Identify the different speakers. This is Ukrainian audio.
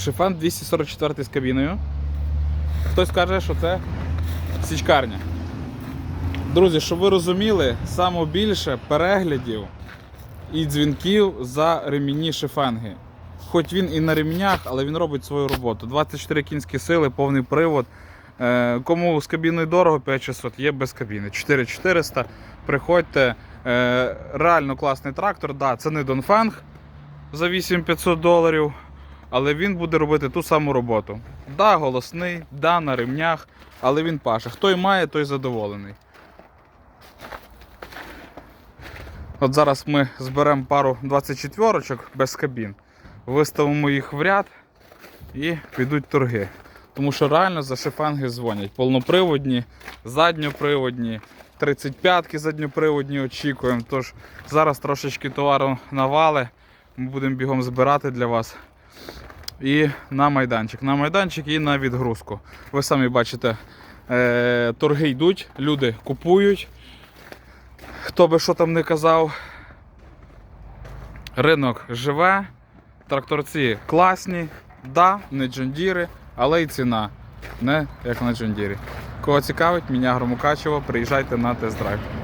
Speaker 1: Шифан 244 з кабіною. Хтось каже, що це січкарня. Друзі, щоб ви розуміли, саме більше переглядів і дзвінків за ремінні шифанги. Хоч він і на ремнях, але він робить свою роботу. 24 кінські сили, повний привод. Е, Кому з кабіною дорого, 5600, є без кабіни. 4400. Приходьте. Е, Реально класний трактор. Да, це не Донфанг за 8500 доларів, але він буде робити ту саму роботу. Да, голосний, да, на ремнях, але він паше. Хто й має, той задоволений. От зараз ми зберемо пару 24-очок без кабін, виставимо їх в ряд і підуть торги. Тому що реально за шифанги дзвонять. Повноприводні, задньоприводні, 35-ки задньоприводні очікуємо. Тож зараз трошечки товару навали. Ми будемо бігом збирати для вас. І на майданчик. На майданчик і на відгрузку. Ви самі бачите, е, торги йдуть, люди купують. Хто би що там не казав, ринок живе, тракторці класні, да, не джондіри, але й ціна не як на джондірі. Кого цікавить, Міня Громукачево, приїжджайте на тест-драйв.